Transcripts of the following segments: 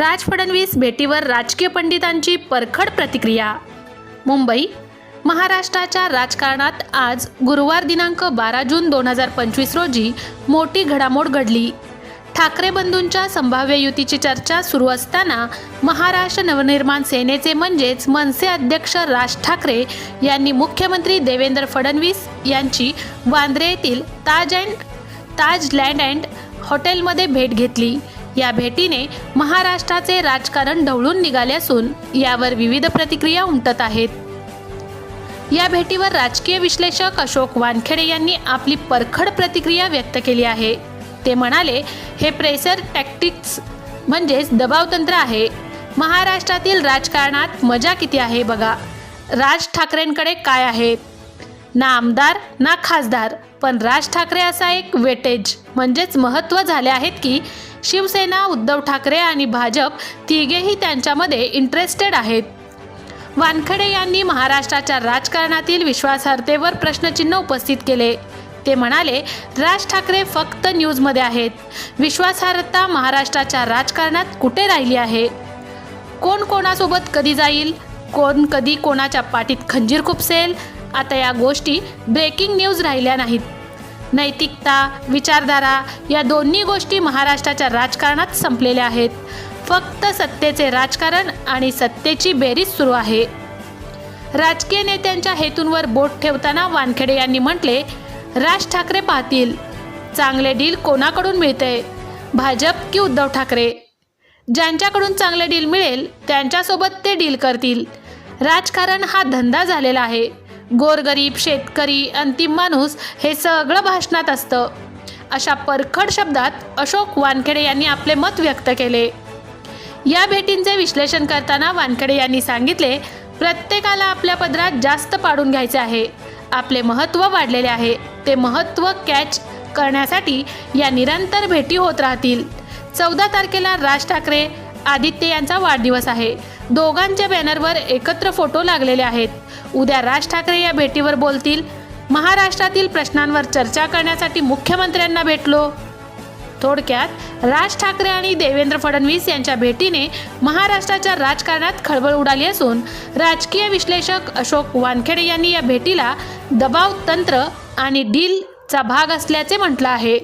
राज फडणवीस भेटीवर राजकीय पंडितांची परखड प्रतिक्रिया. मुंबई महाराष्ट्राच्या राजकारणात आज गुरुवार दिनांक बारा जून दोन हजार पंचवीस रोजी मोठी घडामोड घडली. ठाकरे बंधूंच्या संभाव्य युतीची चर्चा सुरू असताना महाराष्ट्र नवनिर्माण सेनेचे म्हणजेच मनसे अध्यक्ष राज ठाकरे यांनी मुख्यमंत्री देवेंद्र फडणवीस यांची वांद्रे येथील Taj and Taj land and हॉटेलमध्ये भेट घेतली. या भेटीने महाराष्ट्राचे राजकारण ढवळून निघाले असून यावर विविध प्रतिक्रिया उमटत आहेत. या भेटीवर राजकीय विश्लेषक अशोक वानखेडे यांनी आपली परखड प्रतिक्रिया व्यक्त केली आहे. ते म्हणाले हे प्रेशर टॅक्टिक्स म्हणजेच दबावतंत्र आहे. महाराष्ट्रातील राजकारणात मजा किती आहे बघा. राज ठाकरेंकडे काय आहेत ना आमदार ना खासदार. पण राज ठाकरे असा एक वेटेज. म्हणजेच महत्त्व झाले आहेत की शिवसेना उद्धव ठाकरे आणि भाजप तिघेही त्यांच्यामध्ये इंटरेस्टेड आहेत. वानखडे यांनी महाराष्ट्राच्या राजकारणातील विश्वासार्हतेवर प्रश्नचिन्ह उपस्थित केले. ते म्हणाले राज ठाकरे फक्त न्यूजमध्ये आहेत. विश्वासार्हता महाराष्ट्राच्या राजकारणात कुठे राहिली आहे? कोण कोणासोबत कधी जाईल? कोण कधी कोणाच्या पाठीत खंजीर खुपसेल? आता या गोष्टी ब्रेकिंग न्यूज राहिल्या नाहीत. नैतिकता विचारधारा या दोन्ही गोष्टी महाराष्ट्राच्या राजकारणात संपलेल्या आहेत. फक्त सत्तेचे राजकारण आणि सत्तेची बेरीज सुरू आहे. राजकीय नेत्यांच्या हेतूंवर बोट ठेवताना वानखेडे यांनी म्हटले राज ठाकरे पाहतील. चांगले डील कोणाकडून मिळते भाजप की उद्धव ठाकरे? ज्यांच्याकडून चांगले डील मिळेल त्यांच्यासोबत ते डील करतील. राजकारण हा धंदा झालेला आहे. गोरगरीब शेतकरी अंतिम माणूस हे सगळं भाषणात असतं. अशा परखड शब्दात अशोक वानखेडे यांनी आपले मत व्यक्त केले. या भेटींचे विश्लेषण करताना वानखेडे यांनी सांगितले प्रत्येकाला आपल्या पदरात जास्त पाडून घ्यायचे आहे. आपले महत्त्व वाढलेले आहे. ते महत्त्व कॅच करण्यासाठी या निरंतर भेटी होत राहतील. चौदा तारखेला राज ठाकरे आदित्य यांचा वाढदिवस आहे. दोघांच्या बॅनरवर एकत्र फोटो लागलेले आहेत. उद्या राज ठाकरे या भेटीवर बोलतील. महाराष्ट्रातील प्रश्नांवर चर्चा करण्यासाठी मुख्यमंत्र्यांना भेटलो. थोडक्यात राज ठाकरे आणि देवेंद्र फडणवीस यांच्या भेटीने महाराष्ट्राच्या राजकारणात खळबळ उडाली असून राजकीय विश्लेषक अशोक वानखेडे यांनी या भेटीला दबाव तंत्र आणि डीलचा भाग असल्याचे म्हटलं आहे.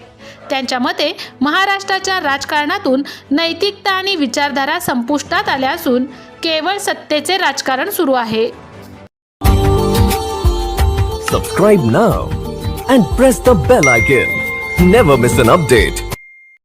त्यांच्या मते महाराष्ट्राच्या राजकारणातून नैतिकता आणि विचारधारा संपुष्टात आल्या असून केवळ सत्तेचे राजकारण सुरू आहे. Subscribe now and press the bell icon never miss an update